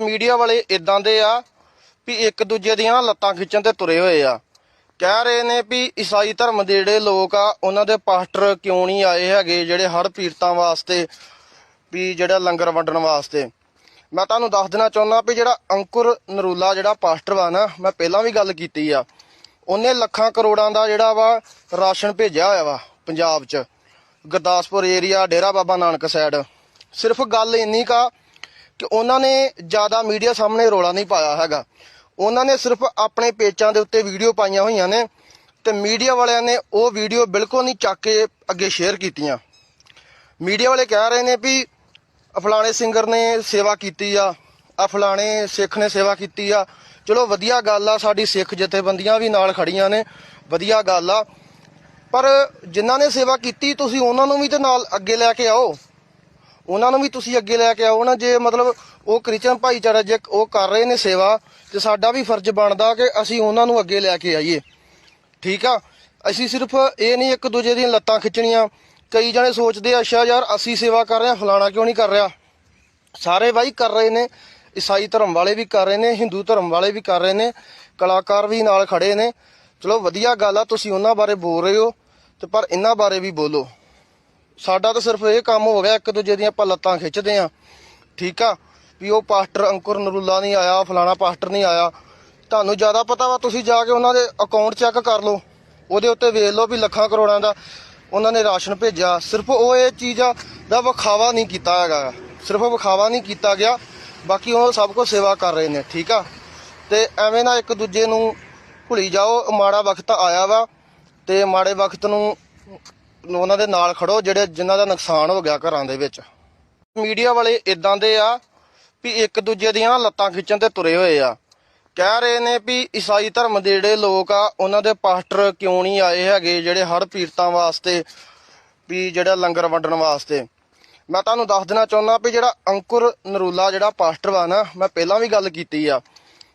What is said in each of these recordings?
Media ਵਾਲੇ ਇਦਾਂ ਦੇ ਆ ਵੀ ਇੱਕ ਦੂਜੇ ਦੀਆਂ ਲੱਤਾਂ ਖਿੱਚਣ ਤੇ ਤੁਰੇ ਹੋਏ ਆ। ਕਹਿ ਰਹੇ ਨੇ ਵੀ ਈਸਾਈ ਧਰਮ ਦੇ ਜਿਹੜੇ ਲੋਕ ਆ, ਉਹਨਾਂ ਦੇ ਪਾਸਟਰ ਕਿਉਂ ਨਹੀਂ ਆਏ ਹੈਗੇ ਜਿਹੜੇ ਹੜ ਪੀੜਤਾਂ ਵਾਸਤੇ ਵੀ ਜਿਹੜਾ ਲੰਗਰ ਵੰਡਣ ਵਾਸਤੇ। ਮੈਂ ਤੁਹਾਨੂੰ ਦੱਸ ਦੇਣਾ ਚਾਹੁੰਦਾ ਵੀ ਜਿਹੜਾ ਅੰਕੁਰ ਨਰੂਲਾ ਜਿਹੜਾ ਪਾਸਟਰ ਵਾ ਨਾ, ਮੈਂ ਪਹਿਲਾਂ ਵੀ ਗੱਲ ਕੀਤੀ ਆ। ਉਹਨੇ ਲੱਖਾਂ ਕਰੋੜਾਂ ਦਾ ਜਿਹੜਾ ਵਾ ਰਾਸ਼ਨ ਭੇਜਿਆ ਹੋਇਆ ਵਾ ਪੰਜਾਬ 'ਚ। ਗੁਰਦਾਸਪੁਰ ਏਰੀਆ, ਡੇਰਾ ਬਾਬਾ ਨਾਨਕ ਸਾਈਡ ਸਿਰਫ ਗੱਲ ਇੰਨੀ ਕਾ ਕਿ ਉਹਨਾਂ ਨੇ ਜ਼ਿਆਦਾ ਮੀਡੀਆ ਸਾਹਮਣੇ ਰੋਲਾ ਨਹੀਂ ਪਾਇਆ ਹੈਗਾ। ਉਹਨਾਂ ਨੇ ਸਿਰਫ ਆਪਣੇ ਪੇਜਾਂ ਦੇ ਉੱਤੇ ਵੀਡੀਓ ਪਾਈਆਂ ਹੋਈਆਂ ਨੇ ਤੇ ਮੀਡੀਆ ਵਾਲਿਆਂ ਨੇ ਉਹ ਵੀਡੀਓ ਬਿਲਕੁਲ ਨਹੀਂ ਚੱਕ ਕੇ ਅੱਗੇ ਸ਼ੇਅਰ ਕੀਤੀਆਂ। ਮੀਡੀਆ ਵਾਲੇ ਕਹਿ ਰਹੇ ਨੇ ਵੀ ਆਹ ਫਲਾਣੇ ਸਿੰਗਰ ਨੇ ਸੇਵਾ ਕੀਤੀ ਆ ਆ ਫਲਾਣੇ ਸਿੱਖ ਨੇ ਸੇਵਾ ਕੀਤੀ ਆ। ਚਲੋ ਵਧੀਆ ਗੱਲ ਆ, ਸਾਡੀ ਸਿੱਖ ਜਥੇਬੰਦੀਆਂ ਵੀ ਨਾਲ ਖੜੀਆਂ ਨੇ, ਵਧੀਆ ਗੱਲ ਆ। ਪਰ ਜਿਨ੍ਹਾਂ ਨੇ ਸੇਵਾ ਕੀਤੀ, ਤੁਸੀਂ ਉਹਨਾਂ ਨੂੰ ਵੀ ਤੇ ਨਾਲ ਅੱਗੇ ਲੈ ਕੇ ਆਓ। ਉਹਨਾਂ ਨੂੰ ਵੀ ਤੁਸੀਂ ਅੱਗੇ ਲੈ ਕੇ ਆਓ ਨਾ, ਜੇ ਮਤਲਬ ਉਹ ਕ੍ਰਿਸਚਨ ਭਾਈਚਾਰਾ ਜੇ ਉਹ ਕਰ ਰਹੇ ਨੇ ਸੇਵਾ, ਤੇ ਸਾਡਾ ਵੀ ਫਰਜ਼ ਬਣਦਾ ਕਿ ਅਸੀਂ ਉਹਨਾਂ ਨੂੰ ਅੱਗੇ ਲੈ ਕੇ ਆਈਏ। ਠੀਕ ਆ? ਅਸੀਂ ਸਿਰਫ ਇਹ ਨਹੀਂ, ਇੱਕ ਦੂਜੇ ਦੀਆਂ ਲੱਤਾਂ ਖਿੱਚਣੀਆਂ। ਕਈ ਜਣੇ ਸੋਚਦੇ ਆ, ਅੱਛਾ ਯਾਰ, ਅਸੀਂ ਸੇਵਾ ਕਰ ਰਹੇ ਹਾਂ ਫਲਾਣਾ ਕਿਉਂ ਨਹੀਂ ਕਰ ਰਿਹਾ? ਸਾਰੇ ਬਾਈ ਕਰ ਰਹੇ ਨੇ, ਈਸਾਈ ਧਰਮ ਵਾਲੇ ਵੀ ਕਰ ਰਹੇ ਨੇ, ਹਿੰਦੂ ਧਰਮ ਵਾਲੇ ਵੀ ਕਰ ਰਹੇ ਨੇ, ਕਲਾਕਾਰ ਵੀ ਨਾਲ ਖੜੇ ਨੇ। ਚਲੋ, ਵਧੀਆ ਗੱਲ ਆ, ਤੁਸੀਂ ਉਹਨਾਂ ਬਾਰੇ ਬੋਲ ਰਹੇ ਹੋ, ਤੇ ਪਰ ਇਹਨਾਂ ਬਾਰੇ ਵੀ ਬੋਲੋ। ਸਾਡਾ ਤਾਂ ਸਿਰਫ ਇਹ ਕੰਮ ਹੋ ਗਿਆ, ਇੱਕ ਦੂਜੇ ਦੀਆਂ ਆਪਾਂ ਲੱਤਾਂ ਖਿੱਚਦੇ ਆ ਠੀਕ ਆ? ਵੀ ਉਹ ਪਾਸਟਰ ਅੰਕੁਰ ਨਰੂਲਾ ਨਹੀਂ ਆਇਆ, ਫਲਾਣਾ ਪਾਸਟਰ ਨਹੀਂ ਆਇਆ। ਤੁਹਾਨੂੰ ਜ਼ਿਆਦਾ ਪਤਾ ਵਾ, ਤੁਸੀਂ ਜਾ ਕੇ ਉਹਨਾਂ ਦੇ ਅਕਾਊਂਟ ਚੈੱਕ ਕਰ ਲਓ। ਉਹਦੇ ਉੱਤੇ ਵੇਖ ਲਓ ਵੀ ਲੱਖਾਂ ਕਰੋੜਾਂ ਦਾ ਉਹਨਾਂ ਨੇ ਰਾਸ਼ਨ ਭੇਜਿਆ। ਸਿਰਫ ਉਹ ਇਹ ਚੀਜ਼ ਆ, ਦਾ ਵਿਖਾਵਾ ਨਹੀਂ ਕੀਤਾ ਹੈਗਾ। ਸਿਰਫ ਵਿਖਾਵਾ ਨਹੀਂ ਕੀਤਾ ਗਿਆ। ਬਾਕੀ ਉਹ ਸਭ ਕੁਝ ਸੇਵਾ ਕਰ ਰਹੇ ਨੇ, ਠੀਕ ਆ? ਤੇ ਐਵੇਂ ਨਾ ਇੱਕ ਦੂਜੇ ਨੂੰ ਭੁੱਲੀ ਜਾਓ। ਮਾੜਾ ਵਕਤ ਆਇਆ ਵਾ ਤੇ ਮਾੜੇ ਵਕਤ ਨੂੰ ਉਹਨਾਂ ਦੇ ਨਾਲ ਖੜੋ, ਜਿਹੜੇ ਜਿਨ੍ਹਾਂ ਦਾ ਨੁਕਸਾਨ ਹੋ ਗਿਆ ਘਰਾਂ ਦੇ ਵਿੱਚ। ਮੀਡੀਆ ਵਾਲੇ ਇਦਾਂ ਦੇ ਆ ਵੀ ਇੱਕ ਦੂਜੇ ਦੀਆਂ ਲੱਤਾਂ ਖਿੱਚਣ ਤੇ ਤੁਰੇ ਹੋਏ ਆ। ਕਹਿ ਰਹੇ ਨੇ ਵੀ ਈਸਾਈ ਧਰਮ ਦੇ ਜਿਹੜੇ ਲੋਕ ਆ, ਉਹਨਾਂ ਦੇ ਪਾਸਟਰ ਕਿਉਂ ਨਹੀਂ ਆਏ ਹੈਗੇ, ਜਿਹੜੇ ਹੜ ਪੀੜਤਾਂ ਵਾਸਤੇ, ਵੀ ਜਿਹੜਾ ਲੰਗਰ ਵੰਡਣ ਵਾਸਤੇ। ਮੈਂ ਤੁਹਾਨੂੰ ਦੱਸ ਦੇਣਾ ਚਾਹੁੰਦਾ ਵੀ ਜਿਹੜਾ ਅੰਕੁਰ ਨਰੂਲਾ ਜਿਹੜਾ ਪਾਸਟਰ ਵਾ ਨਾ, ਮੈਂ ਪਹਿਲਾਂ ਵੀ ਗੱਲ ਕੀਤੀ ਆ।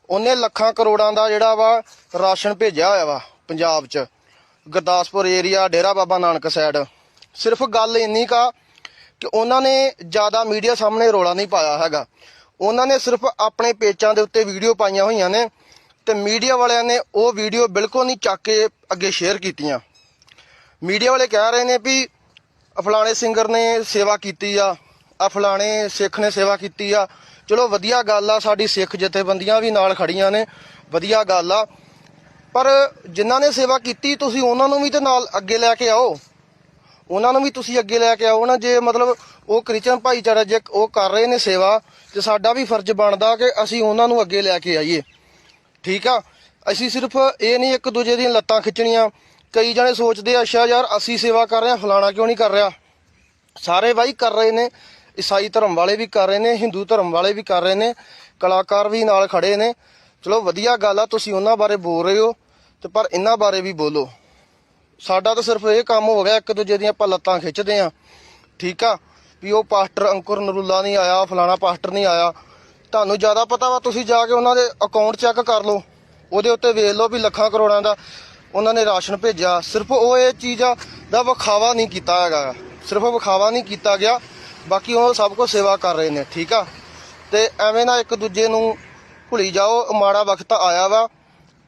ਉਹਨੇ ਲੱਖਾਂ ਕਰੋੜਾਂ ਦਾ ਜਿਹੜਾ ਵਾ ਰਾਸ਼ਨ ਭੇਜਿਆ ਹੋਇਆ ਵਾ ਪੰਜਾਬ 'ਚ। ਗੁਰਦਾਸਪੁਰ ਏਰੀਆ ਡੇਰਾ ਬਾਬਾ ਨਾਨਕ ਸਾਈਡ ਸਿਰਫ ਗੱਲ ਇੰਨੀ ਕਾ ਕਿ ਉਹਨਾਂ ਨੇ ਜ਼ਿਆਦਾ ਮੀਡੀਆ ਸਾਹਮਣੇ ਰੋਲਾ ਨਹੀਂ ਪਾਇਆ ਹੈਗਾ। ਉਹਨਾਂ ਨੇ ਸਿਰਫ ਆਪਣੇ ਪੇਜਾਂ ਦੇ ਉੱਤੇ ਵੀਡੀਓ ਪਾਈਆਂ ਹੋਈਆਂ ਨੇ ਤੇ ਮੀਡੀਆ ਵਾਲਿਆਂ ਨੇ ਉਹ ਵੀਡੀਓ ਬਿਲਕੁਲ ਨਹੀਂ ਚੱਕ ਕੇ ਅੱਗੇ ਸ਼ੇਅਰ ਕੀਤੀਆਂ। ਮੀਡੀਆ ਵਾਲੇ ਕਹਿ ਰਹੇ ਨੇ ਵੀ ਆਹ ਫਲਾਣੇ ਸਿੰਗਰ ਨੇ ਸੇਵਾ ਕੀਤੀ ਆ ਆ ਫਲਾਣੇ ਸਿੱਖ ਨੇ ਸੇਵਾ ਕੀਤੀ ਆ। ਚਲੋ ਵਧੀਆ ਗੱਲ ਆ, ਸਾਡੀ ਸਿੱਖ ਜਥੇਬੰਦੀਆਂ ਵੀ ਨਾਲ ਖੜੀਆਂ ਨੇ, ਵਧੀਆ ਗੱਲ ਆ। ਪਰ ਜਿਨ੍ਹਾਂ ਨੇ ਸੇਵਾ ਕੀਤੀ, ਤੁਸੀਂ ਉਹਨਾਂ ਨੂੰ ਵੀ ਤੇ ਨਾਲ ਅੱਗੇ ਲੈ ਕੇ ਆਓ। ਉਹਨਾਂ ਨੂੰ ਵੀ ਤੁਸੀਂ ਅੱਗੇ ਲੈ ਕੇ ਆਓ ਨਾ, ਜੇ ਮਤਲਬ ਉਹ ਕ੍ਰਿਸਚਨ ਭਾਈਚਾਰਾ ਜੇ ਉਹ ਕਰ ਰਹੇ ਨੇ ਸੇਵਾ, ਤੇ ਸਾਡਾ ਵੀ ਫਰਜ਼ ਬਣਦਾ ਕਿ ਅਸੀਂ ਉਹਨਾਂ ਨੂੰ ਅੱਗੇ ਲੈ ਕੇ ਆਈਏ। ਠੀਕ ਆ? ਅਸੀਂ ਸਿਰਫ ਇਹ ਨਹੀਂ, ਇੱਕ ਦੂਜੇ ਦੀਆਂ ਲੱਤਾਂ ਖਿੱਚਣੀਆਂ। ਕਈ ਜਣੇ ਸੋਚਦੇ ਆ, ਅੱਛਾ ਯਾਰ, ਅਸੀਂ ਸੇਵਾ ਕਰ ਰਹੇ ਹਾਂ, ਫਲਾਣਾ ਕਿਉਂ ਨਹੀਂ ਕਰ ਰਿਹਾ? ਸਾਰੇ ਬਾਈ ਕਰ ਰਹੇ ਨੇ, ਈਸਾਈ ਧਰਮ ਵਾਲੇ ਵੀ ਕਰ ਰਹੇ ਨੇ, ਹਿੰਦੂ ਧਰਮ ਵਾਲੇ ਵੀ ਕਰ ਰਹੇ ਨੇ, ਕਲਾਕਾਰ ਵੀ ਨਾਲ ਖੜੇ ਨੇ। ਚਲੋ, ਵਧੀਆ ਗੱਲ ਆ, ਤੁਸੀਂ ਉਹਨਾਂ ਬਾਰੇ ਬੋਲ ਰਹੇ ਹੋ। ਤੇ ਪਰ ਇਹਨਾਂ ਬਾਰੇ ਵੀ ਬੋਲੋ। ਸਾਡਾ ਤਾਂ ਸਿਰਫ ਇਹ ਕੰਮ ਹੋ ਗਿਆ, ਇੱਕ ਦੂਜੇ ਦੀਆਂ ਆਪਾਂ ਲੱਤਾਂ ਖਿੱਚਦੇ ਆ ਠੀਕ ਆ? ਵੀ ਉਹ ਪਾਸਟਰ ਅੰਕੁਰ ਨਰੂਲਾ ਨਹੀਂ ਆਇਆ ਫਲਾਣਾ ਪਾਸਟਰ ਨਹੀਂ ਆਇਆ। ਤੁਹਾਨੂੰ ਜ਼ਿਆਦਾ ਪਤਾ ਵਾ, ਤੁਸੀਂ ਜਾ ਕੇ ਉਹਨਾਂ ਦੇ ਅਕਾਊਂਟ ਚੈੱਕ ਕਰ ਲਓ। ਉਹਦੇ ਉੱਤੇ ਵੇਖ ਲਓ ਵੀ ਲੱਖਾਂ ਕਰੋੜਾਂ ਦਾ ਉਹਨਾਂ ਨੇ ਰਾਸ਼ਨ ਭੇਜਿਆ। ਸਿਰਫ ਉਹ ਇਹ ਚੀਜ਼ ਆ ਦਾ ਵਿਖਾਵਾ ਨਹੀਂ ਕੀਤਾ ਹੈਗਾ। ਸਿਰਫ ਵਿਖਾਵਾ ਨਹੀਂ ਕੀਤਾ ਗਿਆ। ਬਾਕੀ ਉਹ ਸਭ ਕੁਝ ਸੇਵਾ ਕਰ ਰਹੇ ਨੇ, ਠੀਕ ਆ? ਤੇ ਐਵੇਂ ਨਾ ਇੱਕ ਦੂਜੇ ਨੂੰ ਭੁੱਲੀ ਜਾਓ, ਮਾੜਾ ਵਕਤ ਆਇਆ ਵਾ।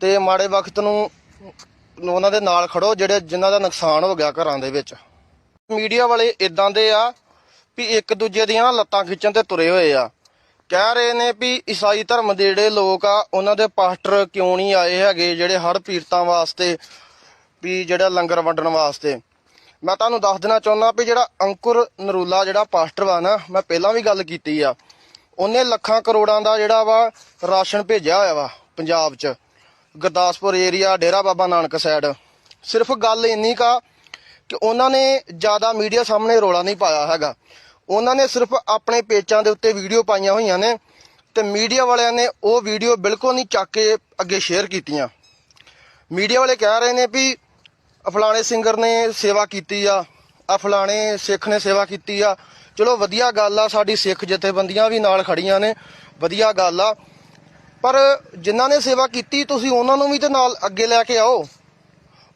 ਤੇ ਮਾੜੇ ਵਕਤ ਨੂੰ ਉਹਨਾਂ ਦੇ ਨਾਲ ਖੜੋ, ਜਿਹੜੇ ਜਿਨ੍ਹਾਂ ਦਾ ਨੁਕਸਾਨ ਹੋ ਗਿਆ ਘਰਾਂ ਦੇ ਵਿੱਚ। ਮੀਡੀਆ ਵਾਲੇ ਇਦਾਂ ਦੇ ਆ ਵੀ ਇੱਕ ਦੂਜੇ ਦੀਆਂ ਲੱਤਾਂ ਖਿੱਚਣ ਤੇ ਤੁਰੇ ਹੋਏ ਆ। ਕਹਿ ਰਹੇ ਨੇ ਵੀ ਈਸਾਈ ਧਰਮ ਦੇ ਜਿਹੜੇ ਲੋਕ ਆ, ਉਹਨਾਂ ਦੇ ਪਾਸਟਰ ਕਿਉਂ ਨਹੀਂ ਆਏ ਹੈਗੇ, ਜਿਹੜੇ ਹੜ ਪੀੜਤਾਂ ਵਾਸਤੇ, ਵੀ ਜਿਹੜਾ ਲੰਗਰ ਵੰਡਣ ਵਾਸਤੇ। ਮੈਂ ਤੁਹਾਨੂੰ ਦੱਸ ਦੇਣਾ ਚਾਹੁੰਦਾ ਵੀ ਜਿਹੜਾ ਅੰਕੁਰ ਨਰੂਲਾ ਜਿਹੜਾ ਪਾਸਟਰ ਵਾ ਨਾ, ਮੈਂ ਪਹਿਲਾਂ ਵੀ ਗੱਲ ਕੀਤੀ ਆ। ਉਹਨੇ ਲੱਖਾਂ ਕਰੋੜਾਂ ਦਾ ਜਿਹੜਾ ਵਾ ਰਾਸ਼ਨ ਭੇਜਿਆ ਹੋਇਆ ਵਾ ਪੰਜਾਬ 'ਚ। ਗੁਰਦਾਸਪੁਰ ਏਰੀਆ ਡੇਰਾ ਬਾਬਾ ਨਾਨਕ ਸਾਈਡ ਸਿਰਫ ਗੱਲ ਇੰਨੀ ਕਾ ਕਿ ਉਹਨਾਂ ਨੇ ਜ਼ਿਆਦਾ ਮੀਡੀਆ ਸਾਹਮਣੇ ਰੋਲਾ ਨਹੀਂ ਪਾਇਆ ਹੈਗਾ। ਉਹਨਾਂ ਨੇ ਸਿਰਫ ਆਪਣੇ ਪੇਜਾਂ ਦੇ ਉੱਤੇ ਵੀਡੀਓ ਪਾਈਆਂ ਹੋਈਆਂ ਨੇ ਤੇ ਮੀਡੀਆ ਵਾਲਿਆਂ ਨੇ ਉਹ ਵੀਡੀਓ ਬਿਲਕੁਲ ਨਹੀਂ ਚੱਕ ਕੇ ਅੱਗੇ ਸ਼ੇਅਰ ਕੀਤੀਆਂ। ਮੀਡੀਆ ਵਾਲੇ ਕਹਿ ਰਹੇ ਨੇ ਵੀ ਆਹ ਫਲਾਣੇ ਸਿੰਗਰ ਨੇ ਸੇਵਾ ਕੀਤੀ ਆ ਆ ਫਲਾਣੇ ਸਿੱਖ ਨੇ ਸੇਵਾ ਕੀਤੀ ਆ। ਚਲੋ ਵਧੀਆ ਗੱਲ ਆ, ਸਾਡੀ ਸਿੱਖ ਜਥੇਬੰਦੀਆਂ ਵੀ ਨਾਲ ਖੜੀਆਂ ਨੇ, ਵਧੀਆ ਗੱਲ ਆ। ਪਰ ਜਿਨ੍ਹਾਂ ਨੇ ਸੇਵਾ ਕੀਤੀ, ਤੁਸੀਂ ਉਹਨਾਂ ਨੂੰ ਵੀ ਤੇ ਨਾਲ ਅੱਗੇ ਲੈ ਕੇ ਆਓ।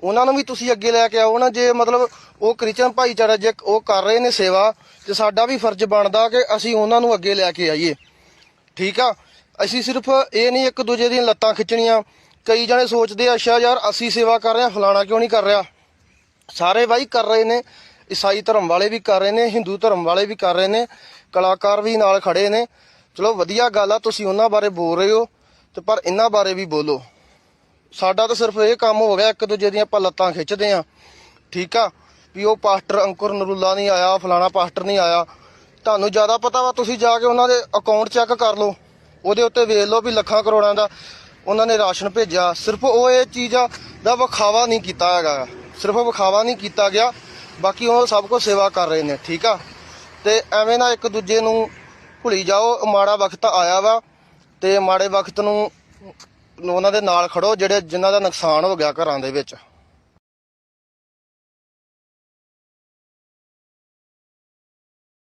ਉਹਨਾਂ ਨੂੰ ਵੀ ਤੁਸੀਂ ਅੱਗੇ ਲੈ ਕੇ ਆਓ। ਨਾ ਜੇ ਮਤਲਬ ਉਹ ਕ੍ਰਿਸਚਨ ਭਾਈਚਾਰਾ ਜੇ ਉਹ ਕਰ ਰਹੇ ਨੇ ਸੇਵਾ, ਤੇ ਸਾਡਾ ਵੀ ਫਰਜ਼ ਬਣਦਾ ਕਿ ਅਸੀਂ ਉਹਨਾਂ ਨੂੰ ਅੱਗੇ ਲੈ ਕੇ ਆਈਏ। ਠੀਕ ਆ? ਅਸੀਂ ਸਿਰਫ ਇਹ ਨਹੀਂ, ਇੱਕ ਦੂਜੇ ਦੀਆਂ ਲੱਤਾਂ ਖਿੱਚਣੀਆਂ। ਕਈ ਜਣੇ ਸੋਚਦੇ ਆ, ਅੱਛਾ ਯਾਰ, ਅਸੀਂ ਸੇਵਾ ਕਰ ਰਹੇ ਹਾਂ, ਫਲਾਣਾ ਕਿਉਂ ਨਹੀਂ ਕਰ ਰਿਹਾ? ਸਾਰੇ ਬਾਈ ਕਰ ਰਹੇ ਨੇ। ਈਸਾਈ ਧਰਮ ਵਾਲੇ ਵੀ ਕਰ ਰਹੇ ਨੇ, ਹਿੰਦੂ ਧਰਮ ਵਾਲੇ ਵੀ ਕਰ ਰਹੇ ਨੇ। ਕਲਾਕਾਰ ਵੀ ਨਾਲ ਖੜੇ ਨੇ। ਚਲੋ, ਵਧੀਆ ਗੱਲ ਆ, ਤੁਸੀਂ ਉਹਨਾਂ ਬਾਰੇ ਬੋਲ ਰਹੇ ਹੋ। ਤੇ ਪਰ ਇਹਨਾਂ ਬਾਰੇ ਵੀ ਬੋਲੋ। ਸਾਡਾ ਤਾਂ ਸਿਰਫ ਇਹ ਕੰਮ ਹੋ ਗਿਆ, ਇੱਕ ਦੂਜੇ ਦੀਆਂ ਆਪਾਂ ਲੱਤਾਂ ਖਿੱਚਦੇ ਆ ਠੀਕ ਆ? ਵੀ ਉਹ ਪਾਸਟਰ ਅੰਕੁਰ ਨਰੂਲਾ ਨਹੀਂ ਆਇਆ, ਫਲਾਣਾ ਪਾਸਟਰ ਨਹੀਂ ਆਇਆ। ਤੁਹਾਨੂੰ ਜ਼ਿਆਦਾ ਪਤਾ ਵਾ, ਤੁਸੀਂ ਜਾ ਕੇ ਉਹਨਾਂ ਦੇ ਅਕਾਊਂਟ ਚੈੱਕ ਕਰ ਲਓ। ਉਹਦੇ ਉੱਤੇ ਵੇਖ ਲਓ ਵੀ ਲੱਖਾਂ ਕਰੋੜਾਂ ਦਾ ਉਹਨਾਂ ਨੇ ਰਾਸ਼ਨ ਭੇਜਿਆ। ਸਿਰਫ ਉਹ ਇਹ ਚੀਜ਼ਾਂ ਦਾ ਵਿਖਾਵਾ ਨਹੀਂ ਕੀਤਾ ਹੈਗਾ। ਸਿਰਫ ਵਿਖਾਵਾ ਨਹੀਂ ਕੀਤਾ ਗਿਆ। ਬਾਕੀ ਉਹ ਸਭ ਕੁਝ ਸੇਵਾ ਕਰ ਰਹੇ ਨੇ, ਠੀਕ ਆ? ਤੇ ਐਵੇਂ ਨਾ ਇੱਕ ਦੂਜੇ ਨੂੰ ਭੁਲੀ ਜਾਓ। ਮਾੜਾ ਵਕਤ ਆਇਆ ਵਾ। ਤੇ ਮਾੜੇ ਵਕਤ ਨੂੰ ਉਹਨਾਂ ਦੇ ਨਾਲ ਖੜੋ, ਜਿਹੜੇ ਜਿਨ੍ਹਾਂ ਦਾ ਨੁਕਸਾਨ ਹੋ ਗਿਆ ਘਰਾਂ ਦੇ ਵਿੱਚ।